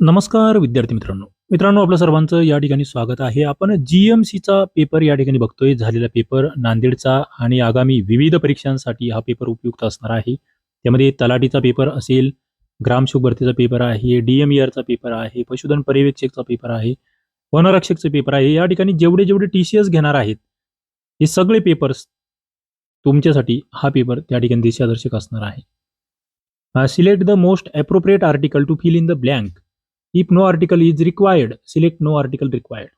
नमस्कार विद्यार्थी मित्रांनो. मित्रांनो आपलं सर्वांचं या ठिकाणी स्वागत आहे. आपण जी एम सीचा पेपर या ठिकाणी बघतोय. झालेला पेपर नांदेडचा आणि आगामी विविध परीक्षांसाठी हा पेपर उपयुक्त असणार आहे. त्यामध्ये तलाटीचा पेपर असेल ग्रामशोक भरतीचा पेपर आहे डीएमईआरचा पेपर आहे पशुधन पर्यवेक्षकचा पेपर आहे वनरक्षकचा पेपर आहे. या ठिकाणी जेवढे जेवढे टी सी एस घेणार आहेत हे सगळे पेपर्स तुमच्यासाठी हा पेपर त्या ठिकाणी दिशादर्शक असणार आहे. Select the most appropriate article to fill in the blank if no article is required select no article required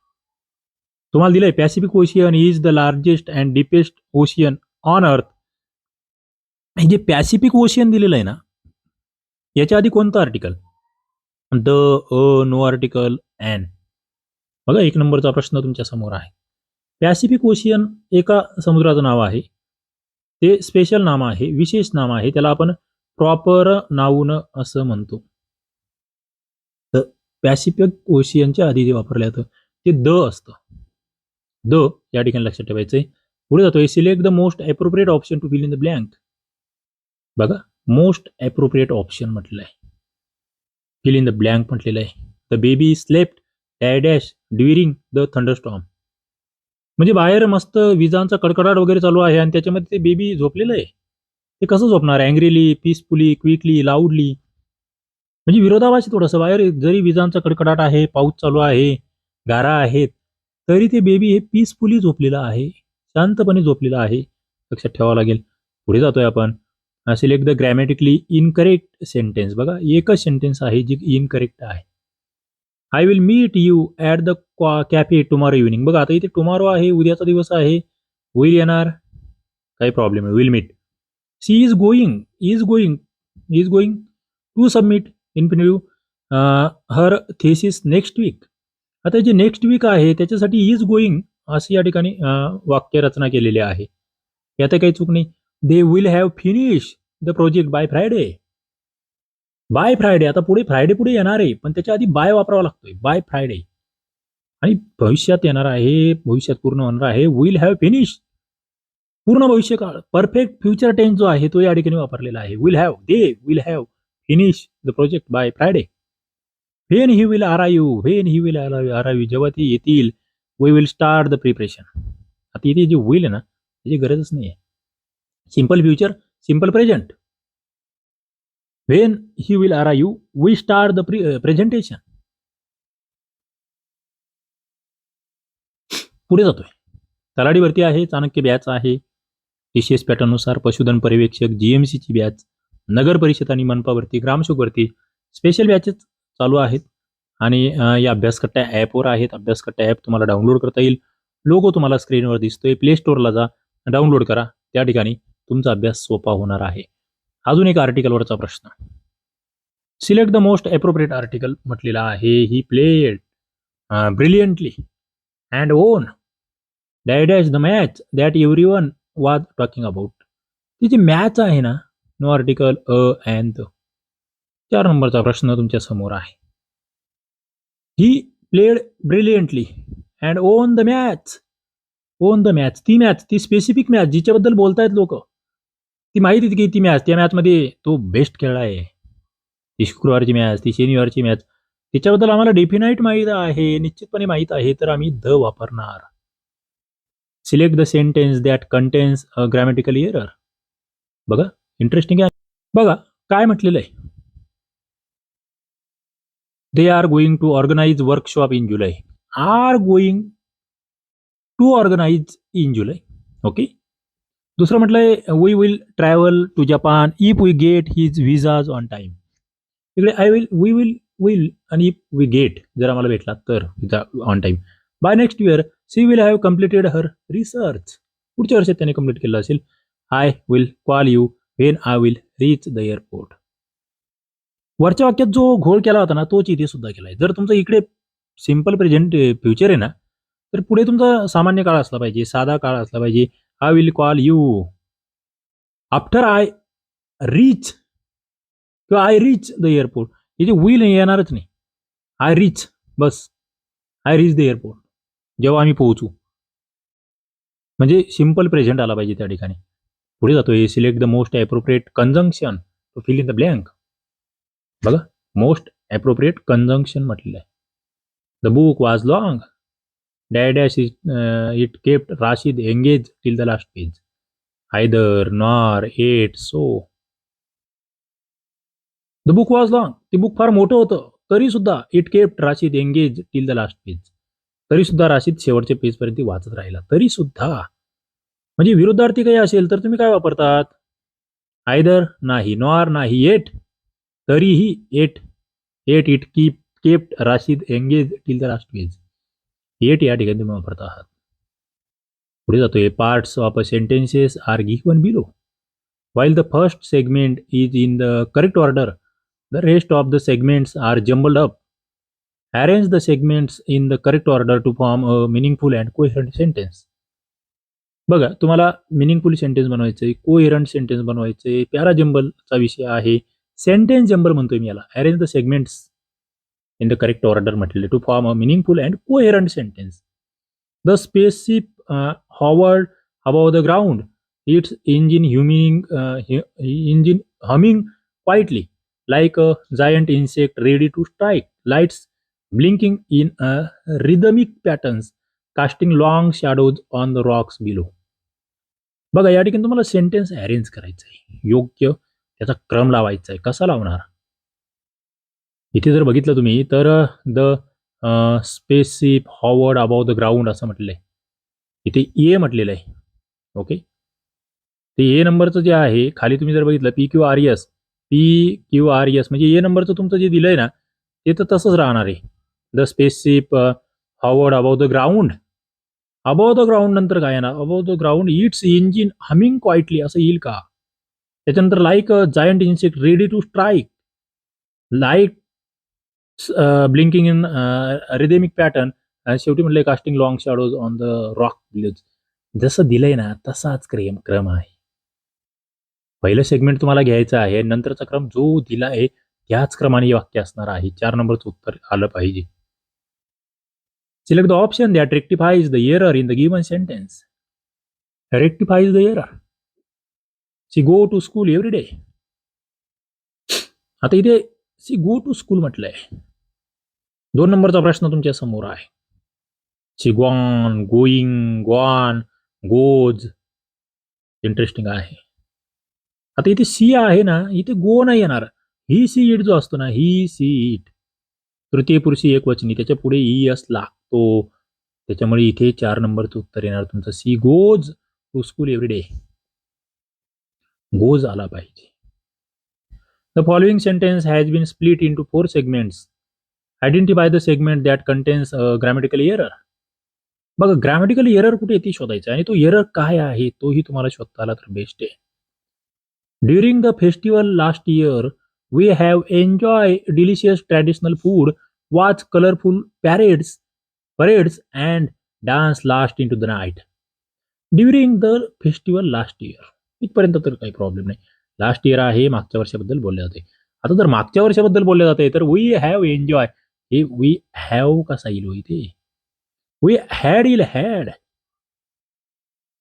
तुम्हाला दिलंय Pacific Ocean is the largest and deepest ocean on earth हे जे पॅसिफिक ओशियन दिलेलं आहे ना याच्या आधी कोणतं article the a no article and बघा एक नंबरचा प्रश्न तुमच्यासमोर आहे. पॅसिफिक ओशियन एका समुद्राचं नाव आहे. ते स्पेशल नाम आहे विशेष नाम आहे. त्याला आपण प्रॉपर नाऊन असं म्हणतो. पॅसिफिक ओशियनच्या आधी जे वापरलं जातं ते द असतं. द या ठिकाणी लक्षात ठेवायचं आहे पुढे जातोय select the most appropriate option to fill in the blank बघा मोस्ट अप्रोप्रिएट ऑप्शन म्हटलं आहे फिल इन द ब्लँक म्हटलेलं आहे. The baby slept dash during the thunderstorm म्हणजे बाहेर मस्त विजांचा कडकडाट वगैरे चालू आहे आणि त्याच्यामध्ये ते बेबी झोपलेलं आहे. ते कसं झोपणार? अँग्रीली पीसफुली क्विकली लाऊडली म्हणजे विरोधाभासी थोडंसं. बाहेर जरी विजांचा कडकडाट आहे पाऊस चालू आहे गारा आहेत तरी ते बेबी हे पीसफुली झोपलेलं आहे शांतपणे झोपलेलं आहे. लक्षात ठेवावं लागेल. पुढे जातोय आपण. Select the grammatically incorrect sentence बघा एकच सेंटेन्स आहे जी इनकरेक्ट आहे. I will meet you at the cafe tomorrow evening बघा आता इथे टुमारो आहे उद्याचा दिवस आहे. होईल येणार? काही प्रॉब्लेम आहे will meet she is going is going is going to submit infinitive her thesis next week आता जे नेक्स्ट वीक आहे त्याच्यासाठी इज गोईंग अशी या ठिकाणी uh, वाक्य रचना केलेली आहे. यात काही चूक नाही. They will have finish the project by Friday by Friday आता पुढे फ्रायडे पुढे येणार आहे पण त्याच्या आधी बाय वापरावा लागतोय. बाय फ्रायडे आणि भविष्यात येणार आहे भविष्यात पूर्ण होणार आहे विल हॅव फिनिश पूर्ण भविष्यकाळ परफेक्ट फ्युचर टेन्स जो आहे तो या ठिकाणी वापरलेला आहे. Will have they will have finish the project by Friday when he will are you when he will are you जेव्हा ती येतील we will start the preparation आता इथे जे होईल ना त्याची गरजच नाही आहे simple future simple present when he will are you we start the presentation पुढे जातोय. तलाडीवरती आहे चाणक्य बॅच आहे. टी सी एस पॅटर्ननुसार पशुधन पर्यवेक्षक जीएमसीची बॅच नगर परिषद आणि मनपावरती ग्रामसुखवरती स्पेशल बॅचेस चालू आहेत. आणि या अभ्यासकट्ट्या ॲपवर आहेत. अभ्यासकट्ट्या ॲप तुम्हाला डाउनलोड करता येईल. लोगो तुम्हाला स्क्रीनवर दिसतोय. प्ले स्टोअरला जा. डाउनलोड करा. त्या ठिकाणी तुमचा अभ्यास सोपा होणार आहे. अजून एक आर्टिकलवरचा प्रश्न. Select the most appropriate article म्हटलेला आहे. He played brilliantly and own डॅडॅश the match that everyone was talking about ती जी मॅच आहे ना नो आर्टिकल अ अँड चार नंबरचा प्रश्न तुमच्यासमोर आहे. He played brilliantly and won the match won the match ती मॅच ती स्पेसिफिक मॅच जिच्याबद्दल बोलतायत लोक. ती माहिती की ती मॅच त्या मॅचमध्ये तो बेस्ट खेळला आहे. ती शुक्रवारची मॅच ती शनिवारची मॅच तिच्याबद्दल आम्हाला डेफिनाईट माहीत आहे निश्चितपणे माहीत आहे तर आम्ही द वापरणार. Select the sentence that contains a grammatical error बघा. इंटरेस्टिंग आहे. बघा काय म्हटलेलं आहे? They are going to organise workshop in July are going to organise in July okay दुसरं म्हटलंय we will travel to Japan if we get his visas on time इकडे I will we will will आणि if we get जर आम्हाला भेटला तर visa on time by next year she will have completed her research पुढच्या वर्षात त्याने complete केलं असेल. I will call you when I will reach the airport वरच्या वाक्यात जो घोळ केला होता ना तोच इथे सुद्धा केला आहे जर तुमचं इकडे सिंपल प्रेझेंट फ्युचर आहे ना तर पुढे तुमचा सामान्य काळ असला पाहिजे साधा काळ असला पाहिजे. I will call you after I reach किंवा आय रीच द एअरपोर्ट हे जे विल येणारच नाही. आय रीच बस. आय रीच द एअरपोर्ट जेव्हा आम्ही पोहोचू. म्हणजे सिंपल प्रेझेंट आला पाहिजे त्या ठिकाणी. पुढे जातोय. Select the most appropriate conjunction to fill in the blank बघा मोस्ट ॲप्रोप्रिएट कंजंक्शन म्हटलेलं आहे. The book was long dash is it kept Rashid engage till the last page either nor yet so the book was long ते book फार मोठं होतं. तरी सुद्धा it kept Rashid engage till the last page तरी सुद्धा राशीद शेवटच्या पेजपर्यंत वाचत राहिला. तरी सुद्धा म्हणजे विरुद्धार्थी काही असेल तर तुम्ही काय वापरतात? आयदर नाही नॉर नाही एट. तरीही yet. Yet it keep kept Rashid engage till the last age yet या ठिकाणी तुम्ही वापरता आहात. पुढे जातोय. Parts of a sentences are given below. While the first segment is in the correct order the rest of the segments are jumble up arrange the segments in the correct order to form a meaningful and question sentence बघा तुम्हाला meaningful sentence बनवायचं आहे कोहिरंट sentence बनवायचं आहे प्यारा जंबलचा विषय आहे. Sentence jumble म्हणतोय मी याला. Arrange the segments in the correct order म्हटलेले. To form a meaningful and coherent sentence the spaceship hovered above the ground its engine humming engine humming quietly like a giant insect ready to strike lights blinking in a rhythmic patterns casting long shadows on the rocks below बघा या ठिकाणी तुम्हाला sentence arrange करायचं आहे. योग्य त्याचा क्रम लावायचा आहे. कसा लावणार? इथे जर बघितलं तुम्ही तर the spaceship hovered above the ground असं म्हटलंय. इथे ए म्हटलेलं आहे. ओके ते ए नंबरचं जे आहे खाली तुम्ही जर बघितलं P Q R S P Q R S म्हणजे ए नंबरचं तुमचं जे दिलंय ना ते तर तसंच राहणार आहे. The spaceship hovered above the ground above the ground नंतर काय येणार? Above the ground its engine humming quietly असं येईल का? त्याच्यानंतर like a giant insect ready to strike like blinking in rhythmic pattern शेवटी म्हटलंय casting long shadows on the rock below जसं दिलंय ना तसाच क्रम क्रम आहे. पहिलं सेगमेंट तुम्हाला घ्यायचं आहे. नंतरचा क्रम जो दिला आहे त्याच क्रमाने वाक्य असणार आहे. चार नंबरचं उत्तर आलं पाहिजे. Select the option that rectifies the error in the given sentence rectifies the error. She go to school every day. आता इथे सी गो टू स्कूल म्हटलंय. दोन नंबरचा प्रश्न तुमच्यासमोर आहे. She gone going gone goes interesting आहे. आता इथे सी आहे ना इथे गो नाही येणार. ही सी इट जो असतो ना ही सी इट तृतीय पुरुषी एक वचनी त्याच्या पुढे ई अस शकतो. त्याच्यामुळे इथे चार नंबरचं उत्तर येणार तुमचं. She goes to school every day. Goes आला पाहिजे. The following sentence has been split into four segments identify the segment that contains grammatical error बघा ग्रॅमॅटिकल एरर कुठे आहे ती आणि तो एरर काय आहे तोही तुम्हाला शोधता आला तर बेस्ट आहे. During the festival last year we have enjoy delicious traditional food watch colourful parades parades and dance last into the night during the festival last year इथपर्यंत तर काही प्रॉब्लेम नाही. लास्ट इयर आहे मागच्या वर्षाबद्दल बोलले जाते. आता जर मागच्या वर्षाबद्दल बोलले जाते तर वी हॅव एन्जॉय हे वी हॅव कसा येईल हो इथे? वी हॅड इल हॅड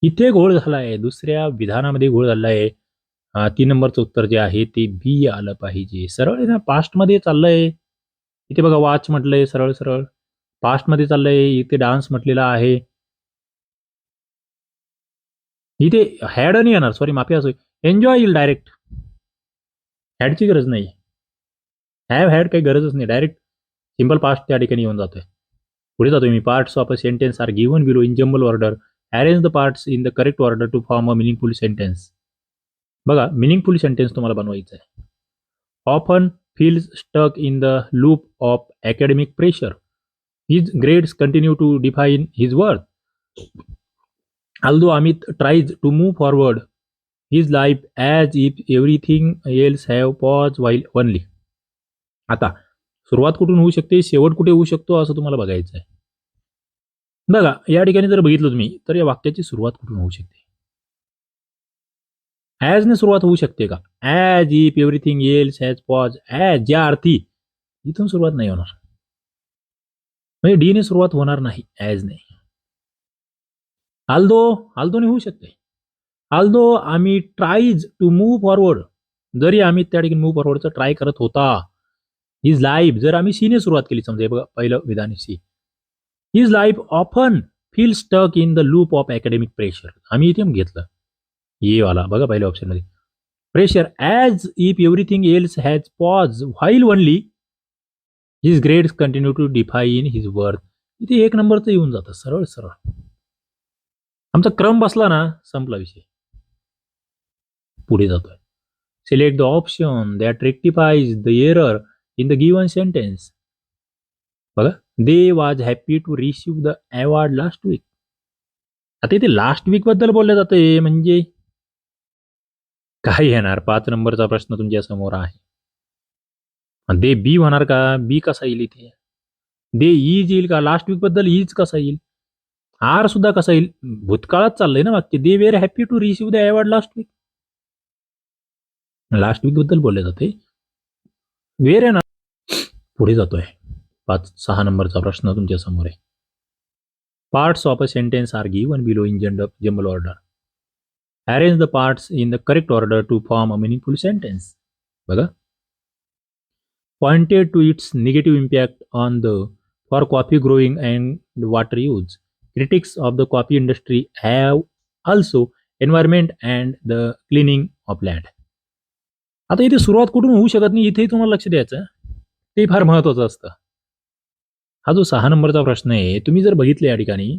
इथे घोळ झालाय दुसऱ्या विधानामध्ये घोळ झालाय. आहे तीन नंबरचं उत्तर जे आहे ते बी आलं पाहिजे. सरळ ना पास्टमध्ये चाललंय. इथे बघा वॉच म्हटलंय सरळ सरळ. पास्टमध्ये चाललंय इथे डान्स म्हटलेला आहे. इथे हॅड नाही येणार सॉरी माफी असो एन्जॉय येईल डायरेक्ट हॅडची गरज नाही. हॅव हॅड काही गरजच नाही. डायरेक्ट सिंपल पास्ट त्या ठिकाणी येऊन जातोय. पुढे जातोय मी. Parts of a sentence are given below in jumbled order arrange the parts in the correct order to form a meaningful sentence बघा मिनिंगफुल सेंटेन्स तुम्हाला बनवायचं आहे often feels stuck in the loop of academic pressure his grades continue to define his worth although Amit tries to move forward his life as if everything else have pause while only. आता सुरुवात कुठून होऊ शकते? शेवट कुठे होऊ शकतो? असं तुम्हाला बघायचं आहे. बघा या ठिकाणी जर बघितलं तुम्ही तर या वाक्याची सुरुवात कुठून होऊ शकते? ॲज ने सुरुवात होऊ शकते का? As if everything else has pause as ज्या अर्थी इथून सुरुवात नाही होणार. म्हणजे डी ने सुरुवात होणार नाही ॲज ने आल्दो आल्दोने होऊ शकते. आल्दो आम्ही ट्राईज टू मूव्ह फॉरवर्ड जरी आम्ही त्या ठिकाणी मूव्ह फॉरवर्डचा ट्राय करत होता हिज लाईफ जर आम्ही सीने सुरुवात केली समजा बघा पहिलं विधान C his life often feel stuck in the loop of academic pressure आम्ही इथे घेतलं. ये वाला बघा पहिल्या ऑप्शनमध्ये pressure as if everything else has pause while only his grades continue to define his worth इथे एक नंबरचं येऊन जातं सरळ सरळ. आमचा क्रम बसला ना संपला विषय. पुढे जातोय. Select the option that rectifies the error in the given sentence बघा they was happy to receive the award last week आता इथे लास्ट वीकबद्दल बोललं जातंय म्हणजे? काय येणार? पाच नंबरचा प्रश्न तुमच्यासमोर आहे. दे बी होणार का? बी कसा येईल इथे? दे ईज येईल का? लास्ट वीकबद्दल ईज कसा येईल? आर सुद्धा कसा येईल? भूतकाळात चाललंय ना वाक्य. They were happy to receive the award last week last वीकबद्दल बोलले जाते. वेर आहे ना? पुढे जातोय. पाच सहा नंबरचा प्रश्न तुमच्यासमोर आहे. Parts of a sentence are given below in general jumbled order arrange the parts in the correct order to form a meaningful sentence बघा. Pointed to its negative impact on the for coffee growing and water use critics of the coffee industry have also environment and the cleaning of land. आता इथे सुरुवात कुठून होऊ शकत नाही इथेही तुम्हाला लक्ष द्यायचं ते फार महत्वाचं असतं. हा जो सहा नंबरचा प्रश्न आहे तुम्ही जर बघितले या ठिकाणी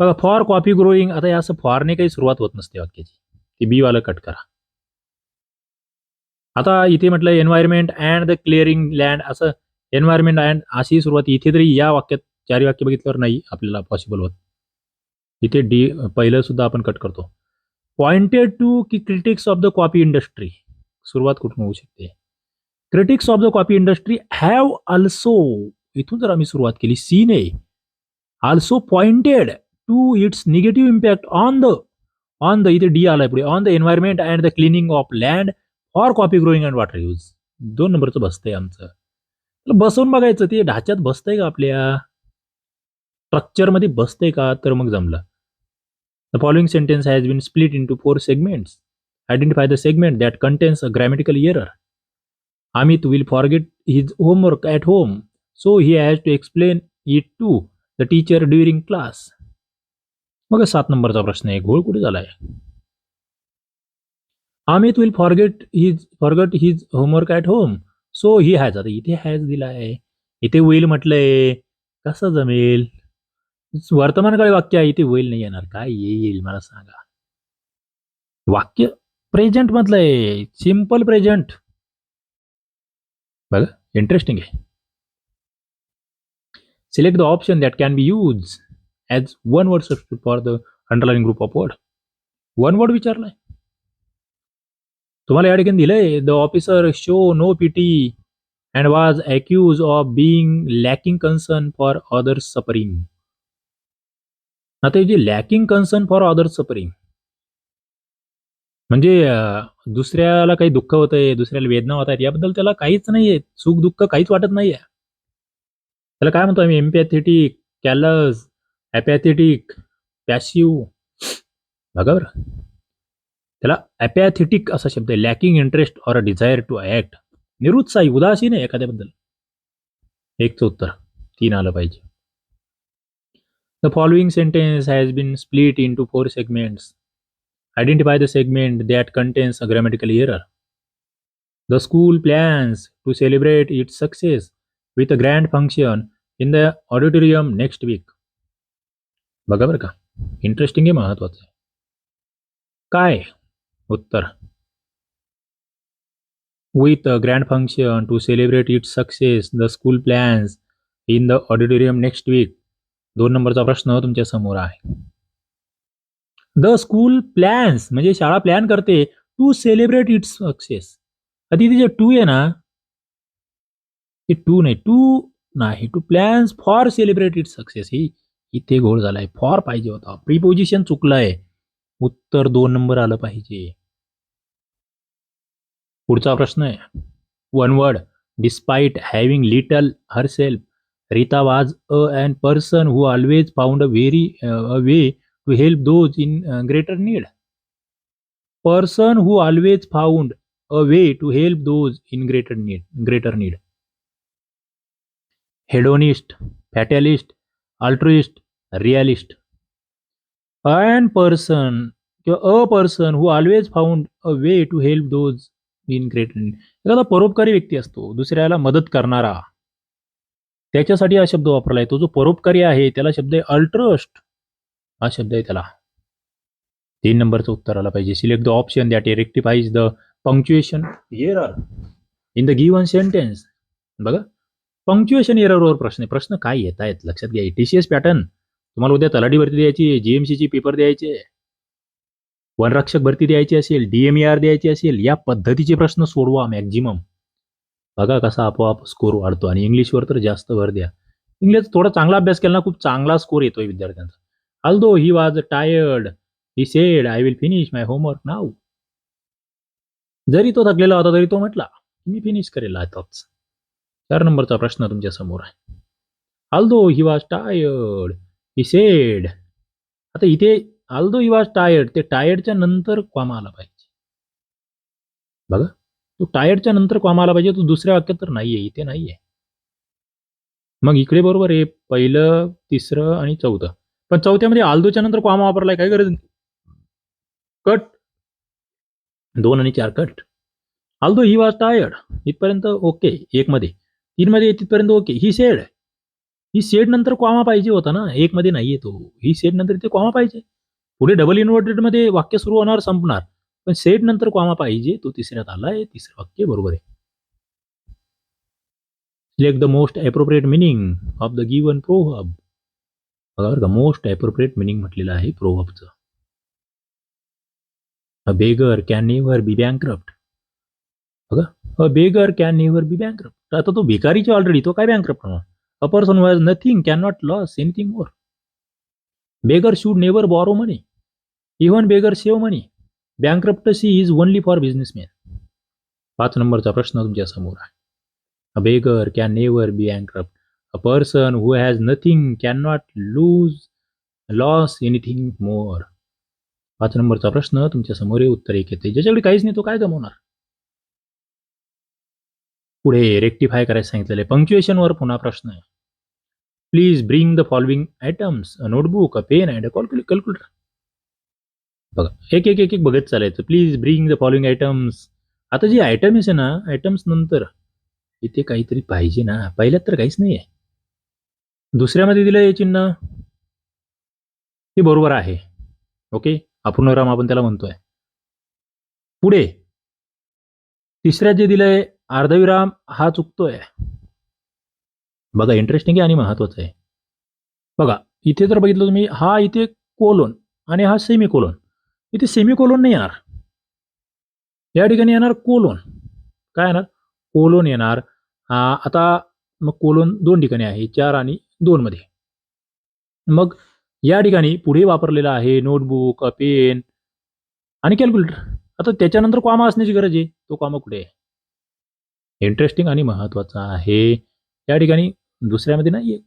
बघा फॉर कॉफी ग्रोईंग आता या असं फॉरने काही सुरुवात होत नसते वाक्याची. ते बीवालं कट करा. आता इथे म्हटलं environment and the clearing land असं एन्व्हायरमेंट अँड अशी सुरुवात इथे तरी या वाक्यात चार वाक्य बघितल्यावर नाही आपल्याला पॉसिबल होत. इथे डी पहिलं सुद्धा आपण कट करतो. पॉइंटेड टू की critics of the copy industry सुरुवात कुठून होऊ शकते? Critics of the copy industry have also इथून जर आम्ही सुरुवात केली सीने also pointed to its negative impact on the on the इथे डी आलाय पुढे on the environment and the cleaning of land or coffee growing and water use दोन नंबरचं बसतंय आमचं. बसवून बघायचं ते ढाच्यात बसतंय का आपल्या? स्ट्रक्चरमध्ये बसतंय का? तर मग जमलं. The following sentence has been split into four segments identify the segment that contains a grammatical error Amit will forget his homework at home so he has to explain it to the teacher during class मग सात नंबरचा प्रश्न आहे. घोळ कुठे झालाय? Amit will forget his forgot his homework at home so he has आता इथे हॅज दिलाय इथे होईल म्हटलंय. कसं जमेल? वर्तमानकाळी वाक्य आहे इथे होईल नाही येणार. काय येईल मला सांगा. वाक्य प्रेझेंट मधलंय सिंपल प्रेझेंट बघा इंटरेस्टिंग आहे. Select the option that can be use as one word substitute for the underline group of word one word विचारलाय. तुम्हाला या ठिकाणी दिलंय the officer show no pity and was accuse of being lacking concern for other suffering आता जे lacking concern for other suffering म्हणजे दुसऱ्याला काही दुःख होतंय दुसऱ्याला वेदना होत आहेत याबद्दल त्याला काहीच नाहीये सुख दुःख काहीच वाटत नाहीये. त्याला काय म्हणतो आम्ही? एम्पॅथेटिक कॅलस ॲपॅथेटिक पॅसिव बघा बरं. त्याला ॲपॅथेटिक असा शब्द आहे. Lacking interest or a desire to act निरुत्साही उदासीन आहे एखाद्याबद्दल. एकचं उत्तर. तीन आलं पाहिजे. The following sentence has been split into four segments identify the segment that contains a grammatical error the school plans to celebrate its success with a grand function in the auditorium next week बघा बरं का. Interesting आहे महत्वाचं आहे. काय? उत्तर. With a grand function to celebrate its success the school plans in the auditorium next week. दोन नंबरचा प्रश्न तुमच्यासमोर आहे. द स्कूल प्लॅन्स म्हणजे शाळा प्लॅन करते टू सेलिब्रेट इट्स सक्सेस आता तिथे जे टू आहे ना ते टू नाही टू नाही to plans for celebrate its success ही इथे घोळ झालाय. फॉर पाहिजे होता. प्रिपोजिशन चुकलंय. उत्तर दोन नंबर आलं पाहिजे. पुढचा प्रश्न आहे. One word despite having little her self Rita was a and person who always found a very a way to help those in greater need person who always found a way to help those in greater need greater need hedonist fatalist altruist realist and person किंवा a person who always found a way to help those in great एखादा परोपकारी व्यक्ती असतो दुसऱ्याला मदत करणारा. त्याच्यासाठी हा शब्द वापरला आहे तो जो परोपकारी आहे त्याला शब्द आहे अल्ट्रस्ट. हा शब्द आहे त्याला. तीन नंबरचं उत्तर आला पाहिजे. Select the option that rectifies the punctuation error in the given sentence बघा. पंक्च्युएशन एररवर प्रश्न आहे. प्रश्न काय येत आहेत लक्षात घ्या. टी सी एस पॅटर्न तुम्हाला उद्या तलाठी भरती द्यायची जीएमसीची पेपर द्यायचे वनरक्षक भरती द्यायची असेल डीएमईआर द्यायची असेल या पद्धतीचे प्रश्न सोडवा मॅक्झिमम बघा कसा आपोआप स्कोर वाढतो आणि इंग्लिशवर तर जास्त भर द्या. इंग्लिश थोडा चांगला अभ्यास केला ना खूप चांगला स्कोर येतोय विद्यार्थ्यांचा. Although he was tired he said I will finish my homework now जरी तो थकलेला होता तरी तो म्हटला मी फिनिश करेल आताच चार नंबरचा प्रश्न तुमच्यासमोर आहे. Although he was tired he said आता इथे अल्दो ही वॉज टायर्ड ते टायर्डच्या नंतर क्वामा आला पाहिजे. बघा तो टायर्डच्या नंतर क्वामा आला पाहिजे तो दुसऱ्या वाक्यात तर नाहीये इथे नाहीये. मग इकडे बरोबर आहे पहिलं तिसरं आणि चौथं. पण चौथ्यामध्ये आल्दोच्या नंतर क्वामा वापरलाय काय गरज कट दोन आणि चार cut although he was tired इथपर्यंत ओके एक मध्ये तीन मध्ये तिथपर्यंत okay he said he said नंतर क्वामा पाहिजे होता ना एक मध्ये नाहीये तो. ही सेड नंतर इथे क्वामा पाहिजे. पुढे डबल इन्व्हर्टेडमध्ये वाक्य सुरू होणार संपणार. पण सेट नंतर कॉमा पाहिजे तो तिसऱ्यात आलाय तिसरं वाक्य बरोबर आहे. Select the most appropriate meaning of the given proverb बघा बरं का मोस्ट अप्रोप्रिएट मिनिंग म्हटलेलं आहे प्रोहबचं a beggar can never be bankrupt बघा a beggar can never be bankrupt आता तो भिकारीची ऑलरेडी तो काय बँक्रप्ट होणार? A person has nothing can not loss anything more beggar should never borrow money even beggar save money bankruptcy is only for businessman पाच नंबरचा प्रश्न तुमच्यासमोर आहे. A beggar can never be bankrupt a person who has nothing can not lose loss anything more पाच नंबरचा प्रश्न तुमच्यासमोर उत्तर एक येते. ज्याच्याकडे काहीच नाही तो काय गमवणार पुढे रेक्टिफाय करायला सांगितलेले पंक्च्युएशनवर पुन्हा प्रश्न आहे. Please bring the following items a notebook a pen and a calculator. बघा एक एक एक एक बघत चालायचं. Please bring the following items आता जे आयटम्स आहे ना आयटम्स नंतर इथे काहीतरी पाहिजे ना. पहिल्यात तर काहीच नाही आहे दुसऱ्यामध्ये दिलं हे चिन्ह. ते बरोबर आहे. ओके अपूर्णराम आपण त्याला म्हणतोय. पुढे तिसऱ्यात जे दिलंय अर्धविराम हा चुकतोय. बघा इंटरेस्टिंग आहे आणि महत्वाचं आहे. बघा इथे जर बघितलं तुम्ही हा इथे कोलोन आणि हा सेमी कोलोन इथे सेमी कोलोन नाही येणार. या ठिकाणी येणार कोलोन काय येणार? कोलोन येणार. आता मग कोलोन दोन ठिकाणी आहे चार आणि दोन मध्ये. मग या ठिकाणी पुढे वापरलेला आहे नोटबुक पेन आणि कॅल्क्युलेटर आता त्याच्यानंतर कॉमा असण्याची गरज आहे. तो कॉमा कुठे आहे? इंटरेस्टिंग आणि महत्त्वाचा आहे. या ठिकाणी दुसऱ्यामध्ये नाही आहे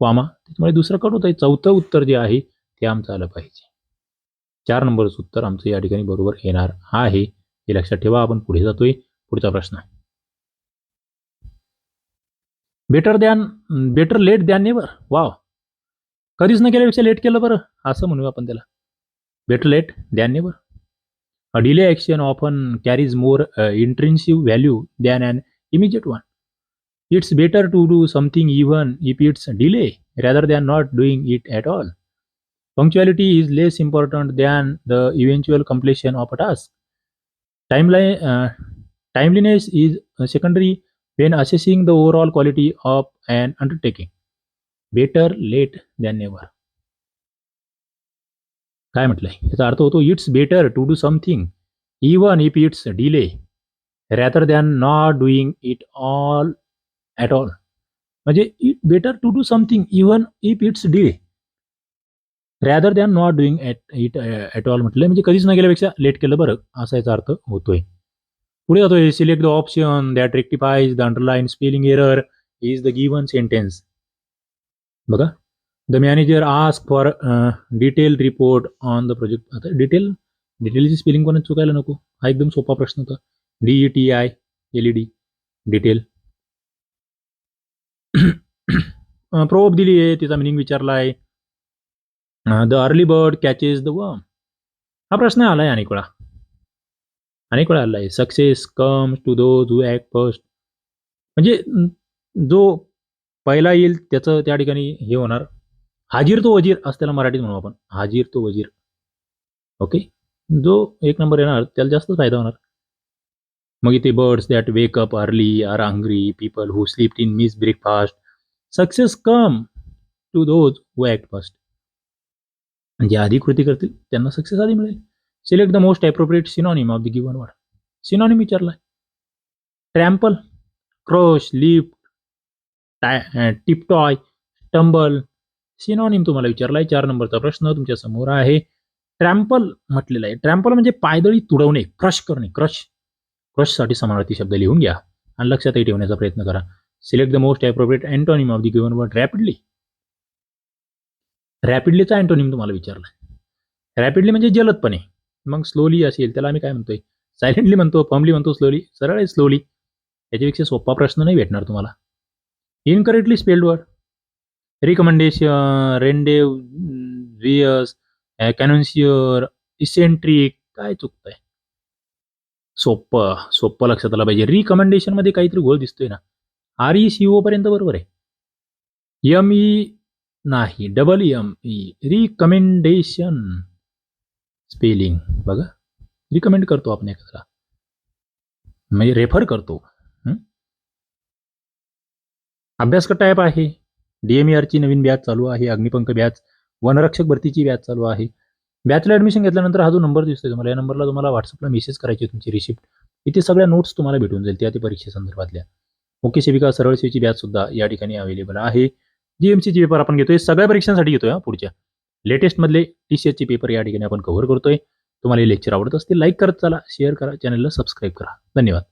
वामा. त्याच्यामुळे दुसरं कट होत आहे चौथं उत्तर जे आहे ते आमचं आलं पाहिजे. चार नंबरचं उत्तर आमचं या ठिकाणी बरोबर येणार आहे. हे लक्षात ठेवा. आपण पुढे जातोय. पुढचा प्रश्न. Better than better late than never wow कधीच न केल्यापेक्षा लेट केलं बरं. असं म्हणूया आपण त्याला. Better late than never a delay action often carries more intrinsic value than and immediate one It's better to do something even if it's delay rather than not doing it at all punctuality is less important than the eventual completion of a task. Timeline, uh, timeliness is uh, secondary when assessing the overall quality of an undertaking. Better late than never. काय म्हटलंय याचा अर्थ होतो it's better to do something even if it's delay rather than not doing it all at all म्हणजे it better to do something even if it's delay rather than not doing at it at all म्हटलं. म्हणजे कधीच न गेल्यापेक्षा late केलं बरं असा याचा अर्थ होतोय. पुढे जातोय select the option that rectifies the underline spelling error is the given sentence बघा the manager ask for detail report on the project आता डिटेल डिटेलची स्पेलिंग कोणाच चुकायला नको? हा एकदम सोपा प्रश्न होता. D E T I L E D detail probe दिली आहे तिचा मिनिंग विचारला आहे the early bird catches the worm हा प्रश्न आला आहे अनेक वेळा अनेक वेळा आला आहे success comes to those who act first म्हणजे जो पहिला येईल त्याचं त्या ठिकाणी हे होणार. हाजीर तो वजीर असं त्याला मराठीत म्हणू आपण. हाजीर तो वजीर. ओके जो एक नंबर येणार त्याला जास्त फायदा होणार. मग इथे birds that wake up early are hungry people who sleep in miss breakfast success come to those who act first जे आधी कृती करतील त्यांना सक्सेस आधी मिळेल. Select the most appropriate synonym of the given word synonym विचारलाय. Trample crush lift tie tiptoe tumble synonym तुम्हाला विचारलाय. चार नंबरचा प्रश्न तुमच्यासमोर आहे. ट्रॅम्पल म्हटलेलं आहे. ट्रॅम्पल म्हणजे पायदळी तुडवणे क्रश करणे. क्रश क्रशसाठी समानार्थी शब्द लिहून घ्या. आणि लक्षातही ठेवण्याचा प्रयत्न करा. Select the most appropriate antonym of the given word rapidly रॅपिडलीचा antonym तुम्हाला विचारला रॅपिडली म्हणजे जलदपणे. मग स्लोली असेल त्याला आम्ही काय म्हणतोय? सायलेंटली म्हणतो फर्मली म्हणतो स्लोली सरळ आहे स्लोली याच्यापेक्षा सोपा प्रश्न नाही भेटणार तुम्हाला. Incorrectly spelled word recommendation rendezvous connoisseur eccentric काय चुकतंय? सोपं सोपं लक्षात आलं पाहिजे. रिकमेंडेशनमध्ये काहीतरी घोळ दिसतोय ना. आर ई सी ओ पर्यंत बरोबर आहे. एम ई नाही double M E recommendation spelling बघा रिकमेंड करतो आपण एखाद्याला. म्हणजे रेफर करतो. हं? अभ्यास टाईप आहे. डीएमईआरची नवीन बॅच चालू आहे. अग्निपंख बॅच वनरक्षक भरतीची बॅच चालू आहे. बॅचला ॲडमिशन घेतल्यानंतर हा जो नंबर दिसतोय तुम्हाला या नंबरला तुम्हाला व्हॉट्सअपला मेसेज करायची आहे तुमची रिसिप्ट इथे सगळ्या नोट्स तुम्हाला भेटून जाईल त्या ते परीक्षेसंदर्भातल्या. मुख्य सेविका सरळ सेवेची बॅच सुद्धा या ठिकाणी अवेलेबल आहे. जीएमसीचे पेपर आपण घेतोय. सगळ्या परीक्षांसाठी घेतोय हा पुढच्या. लेटेस्टमधले टी सी एचचे पेपर या ठिकाणी आपण कव्हर करतोय. तुम्हाला हे लेक्चर आवडत असतील लाईक करत चला शेअर करा चॅनलला सबस्क्राईब करा. धन्यवाद.